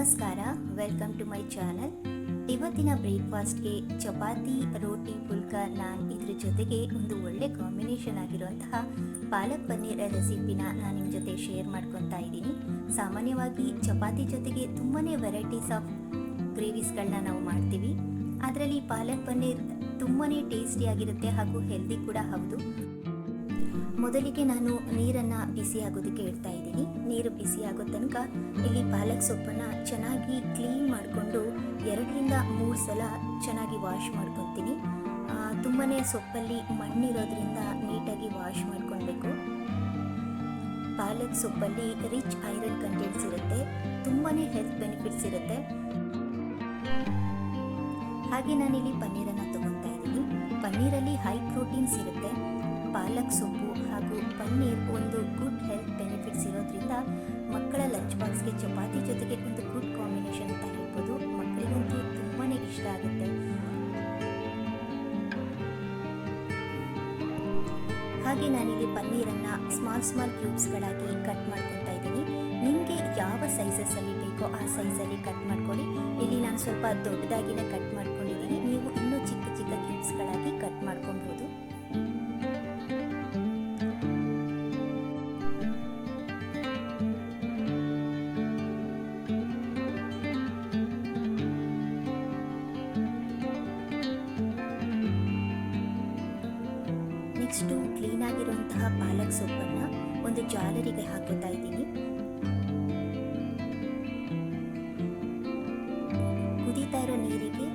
ನಮಸ್ಕಾರ welcome to my channel ಇವತ್ತಿನ ಬ್ರೇಕ್ಫಾಸ್ಟ್ಗೆ ಚಪಾತಿ, ರೋಟಿ, ಪುಲ್ಕ ನಾನ್ ಇದ್ರ ಜೊತೆಗೆ ಒಂದು ಒಳ್ಳೆ ಕಾಂಬಿನೇಷನ್ ಆಗಿರುವಂತಹ ಪಾಲಕ್ ಪನ್ನೀರ್ ರೆಸಿಪಿನ ನಾನು ನಿಮ್ಮ ಜೊತೆ ಶೇರ್ ಮಾಡ್ಕೊತಾ ಇದ್ದೀನಿ. ಸಾಮಾನ್ಯವಾಗಿ ಚಪಾತಿ ಜೊತೆಗೆ ತುಂಬಾ ವೆರೈಟೀಸ್ ಆಫ್ ಗ್ರೇವೀಸ್ಗಳನ್ನ ನಾವು ಮಾಡ್ತೀವಿ. ಅದರಲ್ಲಿ ಪಾಲಕ್ ಪನ್ನೀರ್ ತುಂಬಾ ಟೇಸ್ಟಿಯಾಗಿರುತ್ತೆ ಹಾಗೂ ಹೆಲ್ದಿ ಕೂಡ ಹೌದು. ಮೊದಲಿಗೆ ನಾನು ನೀರನ್ನು ಬಿಸಿಯಾಗೋದಕ್ಕೆ ಇಡ್ತಾ ಇದ್ದೀನಿ. ನೀರು ಬಿಸಿ ಆಗೋ ತನಕ ಇಲ್ಲಿ ಪಾಲಕ್ ಸೊಪ್ಪನ್ನು ಚೆನ್ನಾಗಿ ಕ್ಲೀನ್ ಮಾಡಿಕೊಂಡು ಎರಡರಿಂದ ಮೂರು ಸಲ ಚೆನ್ನಾಗಿ ವಾಶ್ ಮಾಡ್ಕೊತೀನಿ. ತುಂಬಾ ಸೊಪ್ಪಲ್ಲಿ ಮಣ್ಣಿರೋದ್ರಿಂದ ನೀಟಾಗಿ ವಾಶ್ ಮಾಡ್ಕೊಳ್ಬೇಕು. ಪಾಲಕ್ ಸೊಪ್ಪಲ್ಲಿ ರಿಚ್ ಐರನ್ ಕಂಟೆಂಟ್ಸ್ ಇರುತ್ತೆ. ತುಂಬಾ ಹೆಲ್ತ್ ಬೆನಿಫಿಟ್ಸ್ ಇರುತ್ತೆ. ಹಾಗೆ ನಾನಿಲ್ಲಿ ಪನ್ನೀರನ್ನು ತಗೊತಾ ಇದ್ದೀನಿ. ಪನ್ನೀರಲ್ಲಿ ಹೈ ಪ್ರೋಟೀನ್ಸ್ ಇರುತ್ತೆ. ಪಾಲಕ್ ಸೊಪ್ಪು ಹಾಗೂ ಪನ್ನೀರ್ ಒಂದು ಗುಡ್ ಹೆಲ್ತ್ ಬೆನಿಫಿಟ್ಸ್ ಇರೋದ್ರಿಂದ ಮಕ್ಕಳ ಲಂಚ್ ಬಾಕ್ಸ್ಗೆ ಚಪಾತಿ ಜೊತೆಗೆ ಒಂದು ಗುಡ್ ಕಾಂಬಿನೇಷನ್ ಅಂತ ಹೇಳ್ಬೋದು ಮಕ್ಕಳಿಗಂತೂ ತುಂಬಾ ಇಷ್ಟ ಆಗುತ್ತೆ. ಹಾಗೆ ನಾನಿಲ್ಲಿ ಪನ್ನೀರನ್ನು ಸ್ಮಾಲ್ ಸ್ಮಾಲ್ ಕ್ಯೂಬ್ಸ್ಗಳಾಗಿ ಕಟ್ ಮಾಡ್ಕೊತಾ ಇದ್ದೀನಿ. ನಿಮಗೆ ಯಾವ ಸೈಜಸ್ಸಲ್ಲಿ ಬೇಕೋ ಆ ಸೈಜಲ್ಲಿ ಕಟ್ ಮಾಡ್ಕೊಳ್ಳಿ. ಇಲ್ಲಿ ನಾನು ಸ್ವಲ್ಪ ದೊಡ್ಡದಾಗಿನೇ ಕಟ್ ಮಾಡ್ಕೊಂಡಿದ್ದೀನಿ. ಒಂದು ಜಾಲರಿಗೆ ಹಾಕೋತಾ ಇದ್ದೀನಿ. ಕುದಿತಾ ಇರೋ ನೀರಿಗೆ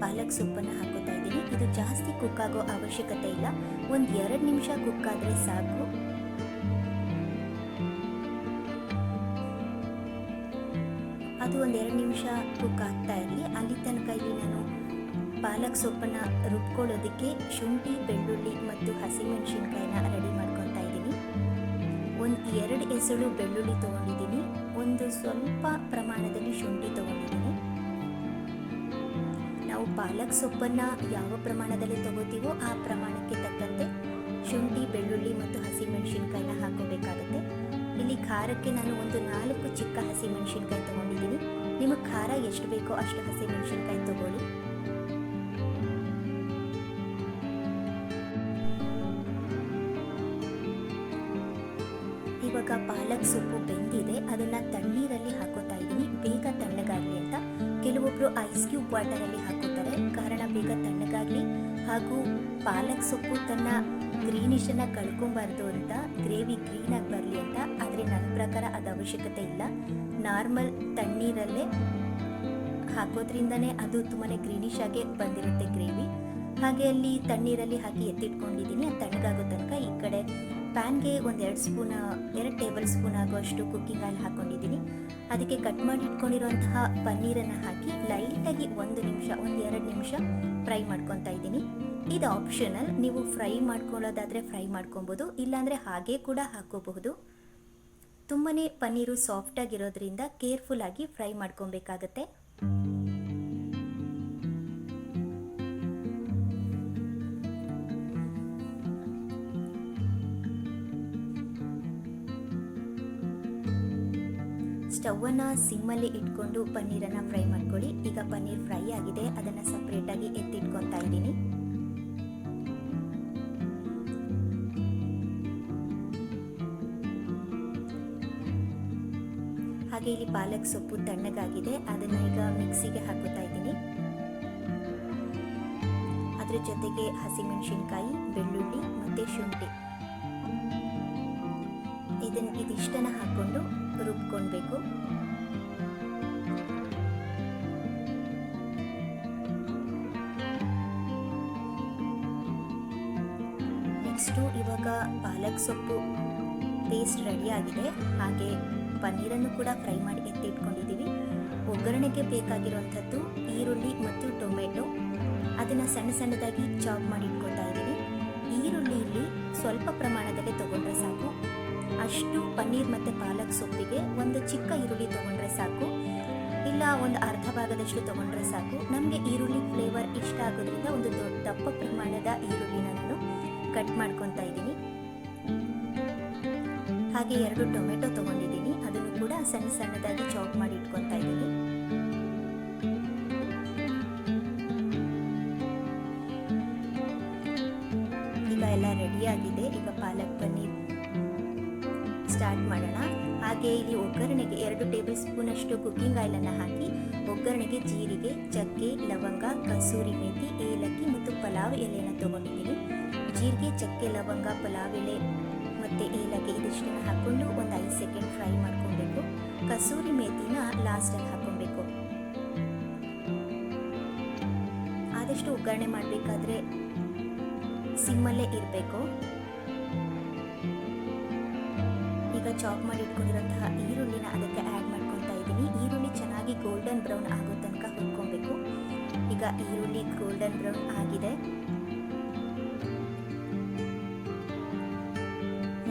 ಪಾಲಕ್ ಸೊಪ್ಪನ್ನು ಹಾಕೋತಾ ಇದ್ದೀನಿ. ಇದು ಜಾಸ್ತಿ ಕುಕ್ ಆಗೋ ಅವಶ್ಯಕತೆ ಇಲ್ಲ. ಒಂದ್ ಎರಡು ನಿಮಿಷ ಕುಕ್ ಆದರೆ ಸಾಕು. ಅದು ಒಂದ್ ಎರಡು ನಿಮಿಷ ಕುಕ್ ಆಗ್ತಾ ಇರಲಿ. ಅಲ್ಲಿ ತನಕ ಇಲ್ಲಿ ನಾನು ಪಾಲಕ್ ಸೊಪ್ಪನ್ನ ರುಬ್ಕೊಳ್ಳೋದಕ್ಕೆ ಶುಂಠಿ, ಬೆಳ್ಳುಳ್ಳಿ ಮತ್ತು ಹಸಿಮೆಣಸಿನ್ಕಾಯಿನ ರೆಡಿ ಮಾಡ್ಕೊತಾ ಇದ್ದೀನಿ ಒಂದು ಎರಡು ಎಸಳು ಬೆಳ್ಳುಳ್ಳಿ ತೊಗೊಂಡಿದ್ದೀನಿ. ಒಂದು ಸ್ವಲ್ಪ ಪ್ರಮಾಣದಲ್ಲಿ ಶುಂಠಿ ತಗೊಂಡಿದ್ದೀನಿ. ನಾವು ಪಾಲಕ್ ಸೊಪ್ಪನ್ನು ಯಾವ ಪ್ರಮಾಣದಲ್ಲಿ ತಗೋತೀವೋ ಆ ಪ್ರಮಾಣಕ್ಕೆ ತಕ್ಕಂತೆ ಶುಂಠಿ, ಬೆಳ್ಳುಳ್ಳಿ ಮತ್ತು ಹಸಿಮೆಣಸಿನ್ಕಾಯಿನ ಹಾಕೋಬೇಕಾಗುತ್ತೆ. ಇಲ್ಲಿ ಖಾರಕ್ಕೆ ನಾನು ಒಂದು ನಾಲ್ಕು ಚಿಕ್ಕ ಹಸಿಮೆಣಸಿನ್ಕಾಯಿ ತೊಗೊಂಡಿದ್ದೀನಿ. ನಿಮಗೆ ಖಾರ ಎಷ್ಟು ಬೇಕೋ ಅಷ್ಟು ಹಸಿಮೆಣಸಿನ್ಕಾಯಿ ತಗೊಳ್ಳಿ. ಇವಾಗ ಪಾಲಕ್ ಸೊಪ್ಪು ಬೆಂದಿದೆ, ಅದನ್ನು ತಣ್ಣೀರಲ್ಲಿ ಹಾಕೋತಾ ಇದ್ದೀನಿ. ಬೇಗ ತಣ್ಣಗಾಗಲಿ ಅಂತ. ಕೆಲವೊಬ್ಬರು ಐಸ್ ಕ್ಯೂಬ್ ವಾಟರಲ್ಲಿ ಹಾಕೋತಾರೆ ಕಾರಣ ಬೇಗ ತಣ್ಣಗಾಗಲಿ ಹಾಗೂ ಪಾಲಕ್ ಸೊಪ್ಪು ತನ್ನ ಗ್ರೀನಿಶನ್ನು ಕಳ್ಕೊಬಾರ್ದು ಅಂತ ಗ್ರೇವಿ ಗ್ರೀನಾಗಿ ಬರಲಿ ಅಂತ, ಆದರೆ ನನ್ನ ಪ್ರಕಾರ ಅದು ಅವಶ್ಯಕತೆ ಇಲ್ಲ. ನಾರ್ಮಲ್ ತಣ್ಣೀರಲ್ಲೇ ಹಾಕೋದ್ರಿಂದನೇ ಅದು ತುಂಬಾ ಗ್ರೀನಿಶ್ ಆಗಿ ಬಂದಿರುತ್ತೆ ಗ್ರೇವಿ ಹಾಗೆ ಅಲ್ಲಿ ತಣ್ಣೀರಲ್ಲಿ ಹಾಕಿ ಎತ್ತಿಟ್ಕೊಂಡಿದ್ದೀನಿ. ಅದು ತಣ್ಣಗಾಗೋ ತನಕ ಈ ಕಡೆ ಪ್ಯಾನ್ಗೆ ಒಂದು ಎರಡು ಸ್ಪೂನ್, ಎರಡು ಟೇಬಲ್ ಸ್ಪೂನ್ ಆಗುವಷ್ಟು ಕುಕ್ಕಿಂಗ್ ಆಯಿಲ್ ಹಾಕ್ಕೊಂಡಿದ್ದೀನಿ. ಅದಕ್ಕೆ ಕಟ್ ಮಾಡಿ ಇಟ್ಕೊಂಡಿರುವಂತಹ ಪನ್ನೀರನ್ನು ಹಾಕಿ ಲೈಟಾಗಿ ಒಂದು ನಿಮಿಷ ಒಂದು ಎರಡು ನಿಮಿಷ ಫ್ರೈ ಮಾಡ್ಕೊತಾ ಇದ್ದೀನಿ. ಇದು ಆಪ್ಷನಲ್. ನೀವು ಫ್ರೈ ಮಾಡ್ಕೊಳ್ಳೋದಾದರೆ ಫ್ರೈ ಮಾಡ್ಕೊಬೋದು ಇಲ್ಲಾಂದರೆ ಹಾಗೆ ಕೂಡ ಹಾಕೋಬಹುದು ತುಂಬಾ ಪನ್ನೀರು ಸಾಫ್ಟಾಗಿರೋದ್ರಿಂದ ಕೇರ್ಫುಲ್ಲಾಗಿ ಫ್ರೈ ಮಾಡ್ಕೊಬೇಕಾಗತ್ತೆ ಸ್ಟವನ್ನು ಸಿಮ್ಮಲ್ಲಿ ಇಟ್ಕೊಂಡು ಪನ್ನೀರನ್ನು ಫ್ರೈ ಮಾಡ್ಕೊಳ್ಳಿ. ಈಗ ಪನ್ನೀರ್ ಫ್ರೈ ಆಗಿದೆ. ಅದನ್ನು ಸಪ್ರೇಟಾಗಿ ಎತ್ತಿಟ್ಕೊತಾ ಇದ್ದೀನಿ. ಹಾಗೆ ಇಲ್ಲಿ ಪಾಲಕ್ ಸೊಪ್ಪು ತಣ್ಣಗಾಗಿದೆ. ಅದನ್ನು ಈಗ ಮಿಕ್ಸಿಗೆ ಹಾಕುತ್ತಾ ಇದ್ದೀನಿ. ಅದ್ರ ಜೊತೆಗೆ ಹಸಿಮೆಣಸಿನ್ಕಾಯಿ, ಬೆಳ್ಳುಳ್ಳಿ ಮತ್ತು ಶುಂಠಿ. ಇದನ್ನ ಇದಿಷ್ಟನ್ನು ಹಾಕ್ಕೊಂಡು ರುಬ್ಕೊಳ್ಬೇಕು. ನೆಕ್ಸ್ಟು ಇವಾಗ ಪಾಲಕ್ ಸೊಪ್ಪು ಪೇಸ್ಟ್ ಆಗಿದೆ. ಹಾಗೆ ಪನ್ನೀರನ್ನು ಕೂಡ ಫ್ರೈ ಮಾಡಿ ಎತ್ತಿಟ್ಕೊಂಡಿದ್ದೀವಿ. ಒಗ್ಗರಣೆಗೆ ಬೇಕಾಗಿರುವಂಥದ್ದು ಈರುಳ್ಳಿ ಮತ್ತು ಟೊಮೆಟೊ. ಅದನ್ನು ಸಣ್ಣ ಸಣ್ಣದಾಗಿ ಚಾಪ್ ಮಾಡಿ ಇಟ್ಕೊತಾ ಇದ್ದೀವಿ. ಈರುಳ್ಳಿಯಲ್ಲಿ ಸ್ವಲ್ಪ ಪ್ರಮಾಣದಲ್ಲಿ ತಗೊಂಡ್ರೆ ಸಾಕು. ಅಷ್ಟು ಪನ್ನೀರ್ ಮತ್ತು ಪಾಲಕ್ ಸೊಪ್ಪಿಗೆ ಒಂದು ಚಿಕ್ಕ ಈರುಳ್ಳಿ ತೊಗೊಂಡ್ರೆ ಸಾಕು. ಇಲ್ಲ, ಒಂದು ಅರ್ಧ ಭಾಗದಷ್ಟು ತೊಗೊಂಡ್ರೆ ಸಾಕು. ನಮಗೆ ಈರುಳ್ಳಿ ಫ್ಲೇವರ್ ಇಷ್ಟ ಆಗೋದ್ರಿಂದ ಒಂದು ದೊಡ್ಡ ದಪ್ಪ ಪ್ರಮಾಣದ ಈರುಳ್ಳಿನ ನಾನು ಕಟ್ ಮಾಡ್ಕೊತಾ ಇದ್ದೀನಿ. ಹಾಗೆ ಎರಡು ಟೊಮೆಟೊ ತೊಗೊಂಡಿದ್ದೀನಿ. ಅದನ್ನು ಕೂಡ ಸಣ್ಣ ಸಣ್ಣದಾಗಿ ಚಾಪ್ ಮಾಡಿ ಇಟ್ಕೊತಾ ಇದ್ದೀನಿ. ಈಗ ಎಲ್ಲ ಆಗಿದೆ. ಈಗ ಪಾಲಕ್ ಪನ್ನೀರ್ ಸ್ಟಾರ್ಟ್ ಮಾಡೋಣ. ಹಾಗೆ ಇಲ್ಲಿ ಒಗ್ಗರಣೆಗೆ ಎರಡು ಟೇಬಲ್ ಸ್ಪೂನ್ ಅಷ್ಟು ಕುಕ್ಕಿಂಗ್ ಆಯಿಲನ್ನು ಹಾಕಿ, ಒಗ್ಗರಣೆಗೆ ಜೀರಿಗೆ, ಚಕ್ಕೆ, ಲವಂಗ, ಕಸೂರಿ ಮೇಥಿ ಏಲಕ್ಕಿ ಮತ್ತು ಪಲಾವ್ ಎಲೆಯನ್ನು ತೊಗೊಂಡಿದ್ದೀನಿ. ಜೀರಿಗೆ, ಚಕ್ಕೆ, ಲವಂಗ, ಪಲಾವ್ ಎಲೆ ಮತ್ತು ಏಲಕ್ಕಿ ಇದಿಷ್ಟನ್ನು ಹಾಕ್ಕೊಂಡು ಒಂದು ಐದು ಸೆಕೆಂಡ್ ಫ್ರೈ ಮಾಡ್ಕೊಬೇಕು. ಕಸೂರಿ ಮೇಥಿನ ಲಾಸ್ಟಲ್ಲಿ ಹಾಕ್ಕೊಬೇಕು ಆದಷ್ಟು ಒಗ್ಗರಣೆ ಮಾಡಬೇಕಾದ್ರೆ ಸಿಮ್ಮಲ್ಲೇ ಇರಬೇಕು. ಚಾಪ್ ಮಾಡಿ ಇಟ್ಕೊಂಡಿರೋಂತಹ ಈರುಳ್ಳಿನ ಅದಕ್ಕೆ ಆ್ಯಡ್ ಮಾಡ್ಕೊತಾ ಇದ್ದೀನಿ. ಈರುಳ್ಳಿ ಚೆನ್ನಾಗಿ ಗೋಲ್ಡನ್ ಬ್ರೌನ್ ಆಗೋ ತನಕ ಹುರ್ಕೊಬೇಕು. ಈಗ ಈರುಳ್ಳಿ ಗೋಲ್ಡನ್ ಬ್ರೌನ್ ಆಗಿದೆ.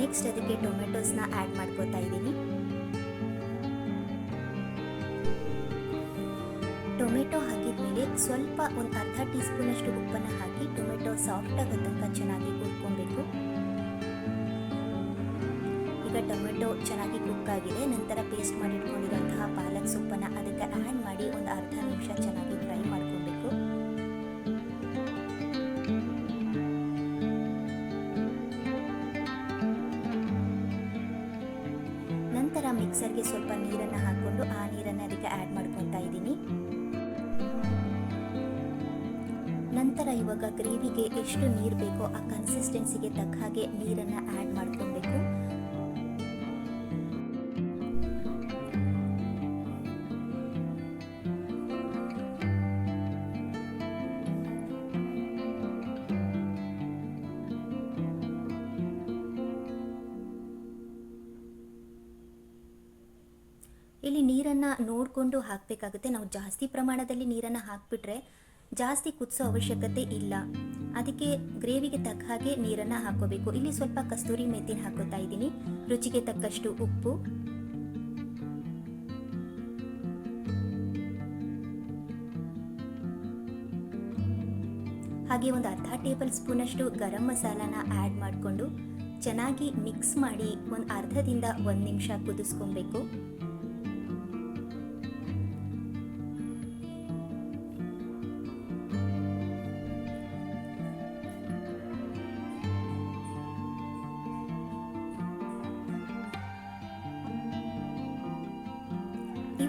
ನೆಕ್ಸ್ಟ್ ಅದಕ್ಕೆ ಟೊಮೆಟೊಸ್ನ ಆ್ಯಡ್ ಮಾಡ್ಕೋತಾ ಇದ್ದೀನಿ. ಟೊಮೆಟೊ ಹಾಕಿದ್ಮೇಲೆ ಸ್ವಲ್ಪ ಒಂದು ಅರ್ಧ ಟೀ ಸ್ಪೂನಷ್ಟು ಉಪ್ಪನ್ನು ಹಾಕಿ ಟೊಮೆಟೊ ಸಾಫ್ಟ್ ಆಗೋ ತನಕ ಚೆನ್ನಾಗಿ ಹುರ್ಕೊಬೇಕು. ಈಗ ಟೊಮೆಟೊ ಚೆನ್ನಾಗಿ ಕುಕ್ ಆಗಿದೆ. ನಂತರ ಪೇಸ್ಟ್ ಮಾಡಿ ಇಟ್ಕೊಂಡಿರುವಂತಹ ಪಾಲಕ್ ಸೊಪ್ಪನ್ನು ಅದಕ್ಕೆ ಆ್ಯಡ್ ಮಾಡಿ ಒಂದು ಅರ್ಧ ನಿಮಿಷ ಚೆನ್ನಾಗಿ ಫ್ರೈ ಮಾಡ್ಕೊಬೇಕು. ನಂತರ ಮಿಕ್ಸರ್ಗೆ ಸ್ವಲ್ಪ ನೀರನ್ನು ಹಾಕ್ಕೊಂಡು ಆ ನೀರನ್ನು ಅದಕ್ಕೆ ಆ್ಯಡ್ ಮಾಡ್ಕೊತಾ ಇದ್ದೀನಿ. ನಂತರ ಇವಾಗ ಗ್ರೇವಿಗೆ ಎಷ್ಟು ನೀರು ಬೇಕೋ ಆ ಕನ್ಸಿಸ್ಟೆನ್ಸಿಗೆ ತಕ್ಕ ಹಾಗೆ ನೀರನ್ನು ಆ್ಯಡ್ ಮಾಡ್ಕೊಬೇಕು ನೀರನ್ನು ನೋಡಿಕೊಂಡು ಹಾಕಬೇಕಾಗುತ್ತೆ. ನಾವು ಜಾಸ್ತಿ ಪ್ರಮಾಣದಲ್ಲಿ ನೀರನ್ನು ಹಾಕಿಬಿಟ್ರೆ ಜಾಸ್ತಿ ಕುದಿಸೋ ಅವಶ್ಯಕತೆ ಇಲ್ಲ. ಅದಕ್ಕೆ ಗ್ರೇವಿಗೆ ತಕ್ಕ ಹಾಗೆ ನೀರನ್ನು ಹಾಕೋಬೇಕು ಇಲ್ಲಿ ಸ್ವಲ್ಪ ಕಸ್ತೂರಿ ಮೆತ್ತಿನ ಹಾಕೋತಾ ಇದ್ದೀನಿ. ರುಚಿಗೆ ತಕ್ಕಷ್ಟು ಉಪ್ಪು. ಹಾಗೆ ಒಂದು ಅರ್ಧ ಟೇಬಲ್ ಸ್ಪೂನಷ್ಟು ಗರಂ ಮಸಾಲಾನ ಆ್ಯಡ್ ಮಾಡಿಕೊಂಡು ಚೆನ್ನಾಗಿ ಮಿಕ್ಸ್ ಮಾಡಿ ಒಂದು ಅರ್ಧದಿಂದ ಒಂದು ನಿಮಿಷ ಕುದಿಸ್ಕೊಬೇಕು.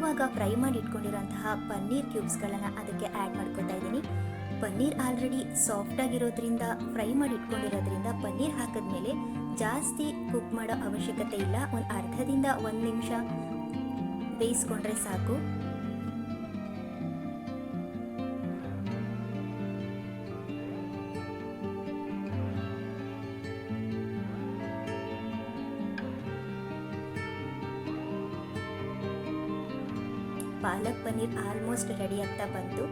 ಇವಾಗ ಫ್ರೈ ಮಾಡಿ ಇಟ್ಕೊಂಡಿರೋಂತಹ ಪನ್ನೀರ್ ಕ್ಯೂಬ್ಸ್ಗಳನ್ನು ಅದಕ್ಕೆ ಆ್ಯಡ್ ಮಾಡ್ಕೊತಾ ಇದ್ದೀನಿ. ಪನ್ನೀರ್ ಆಲ್ರೆಡಿ ಸಾಫ್ಟ್ ಆಗಿರೋದ್ರಿಂದ, ಫ್ರೈ ಮಾಡಿ ಇಟ್ಕೊಂಡಿರೋದ್ರಿಂದ ಪನ್ನೀರ್ ಹಾಕಿದ್ಮೇಲೆ ಜಾಸ್ತಿ ಕುಕ್ ಮಾಡೋ ಅವಶ್ಯಕತೆ ಇಲ್ಲ. ಒಂದು ಅರ್ಧದಿಂದ ಒಂದು ನಿಮಿಷ ಬೇಯಿಸ್ಕೊಂಡ್ರೆ ಸಾಕು. ಪಾಲಕ್ ಪನ್ನೀರ್ ಆಲ್ಮೋಸ್ಟ್ ರೆಡಿ ಆಗ್ತಾ ಬಂತು.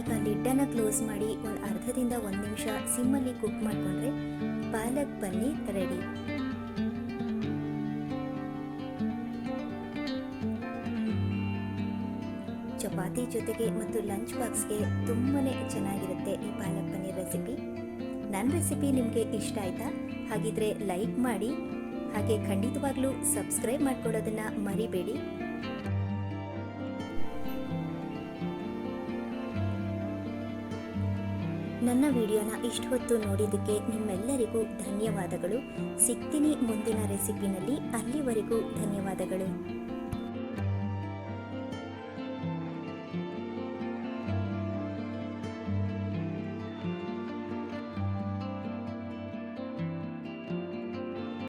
ಈಗ ಲಿಡ್ಡನ್ನು ಕ್ಲೋಸ್ ಮಾಡಿ ಒಂದು ಅರ್ಧದಿಂದ ಒಂದು ನಿಮಿಷ ಸಿಮ್ಮಲ್ಲಿ ಕುಕ್ ಮಾಡಿಕೊಂಡ್ರೆ ಪಾಲಕ್ ಪನ್ನೀರ್ ರೆಡಿ ಜೊತೆಗೆ ಮತ್ತು ಲಂಚ್ ಬಾಕ್ಸ್ಗೆ ತುಂಬಾ ಚೆನ್ನಾಗಿರುತ್ತೆ ಈ ಪಾಲಕ್ ಪನ್ನೀರ್ ರೆಸಿಪಿ ನನ್ನ ರೆಸಿಪಿ ನಿಮಗೆ ಇಷ್ಟ ಆಯ್ತಾ? ಹಾಗಿದ್ರೆ ಲೈಕ್ ಮಾಡಿ. ಹಾಗೆ ಖಂಡಿತವಾಗ್ಲೂ ಸಬ್ಸ್ಕ್ರೈಬ್ ಮಾಡ್ಕೊಳ್ಳೋದನ್ನ ಮರಿಬೇಡಿ. ನನ್ನ ವಿಡಿಯೋನ ಇಷ್ಟು ಹೊತ್ತು ನೋಡಿದ್ದಕ್ಕೆ ನಿಮ್ಮೆಲ್ಲರಿಗೂ ಧನ್ಯವಾದಗಳು. ಸಿಗ್ತೀನಿ ಮುಂದಿನ ರೆಸಿಪಿನಲ್ಲಿ ಅಲ್ಲಿವರೆಗೂ ಧನ್ಯವಾದಗಳು.